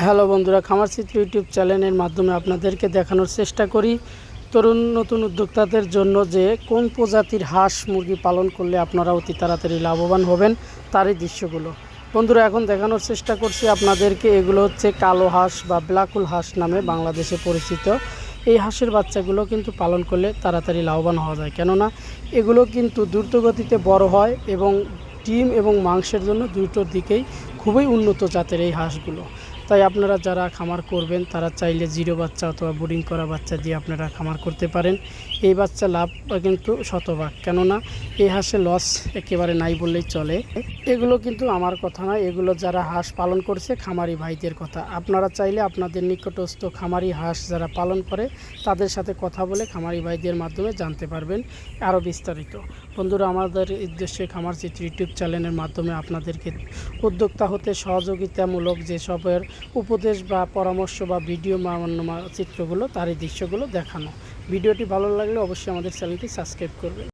Hello বন্ধুরা, খামার চিত্র ইউটিউব চ্যানেলের মাধ্যমে আপনাদেরকে দেখানোর চেষ্টা করি। তরুণ, নতুন উদ্যোক্তাদের জন্য যে কোন প্রজাতির হাঁস মুরগি পালন করলে আপনারা অতি তাড়াতাড়ি লাভবান হবেন, তারই দৃশ্যগুলো। বন্ধুরা, এখন দেখানোর চেষ্টা করছি আপনাদেরকে, এগুলো হচ্ছে কালো হাঁস বা ব্ল্যাকুল হাঁস নামে বাংলাদেশে পরিচিত। এই হাঁসের বাচ্চাগুলো কিন্তু পালন করলে তাড়াতাড়ি লাভবান হওয়া যায়। কেননা, এগুলো কিন্তু দ্রুতগতিতে বড় হয় এবং ডিম এবং মাংসের জন্য দুটোর দিকেই খুবই উন্নত জাতের এই হাঁসগুলো। তাই আপনারা যারা খামার করবেন, তারা চাইলে জিরো বাচ্চা অথবা বোর্ডিং করা বাচ্চা দিয়ে আপনারা খামার করতে পারেন। এই বাচ্চা লাভ কিন্তু শতভাগ। কেননা এই হাঁসে লস একেবারে নাই বললেই চলে। এগুলো কিন্তু আমার কথা নয়, এগুলো যারা হাঁস পালন করছে, খামারি ভাইদের কথা। আপনারা চাইলে আপনাদের নিকটস্থ খামারি হাঁস যারা পালন করে, তাদের সাথে কথা বলে খামারি ভাইদের মাধ্যমে জানতে পারবেন আরও বিস্তারিত। বন্ধুরা, আমাদের উদ্দেশ্যে খামার চিত্র ইউটিউব চ্যানেলের মাধ্যমে আপনাদেরকে উদ্যোক্তা হতে সহযোগিতামূলক যেসবের উপদেশ বা পরামর্শ বা ভিডিও মান্য চিত্রগুলো তারই দৃশ্যগুলো দেখানো। ভিডিওটি ভালো লাগলে অবশ্যই আমাদের চ্যানেলটি সাবস্ক্রাইব করবেন।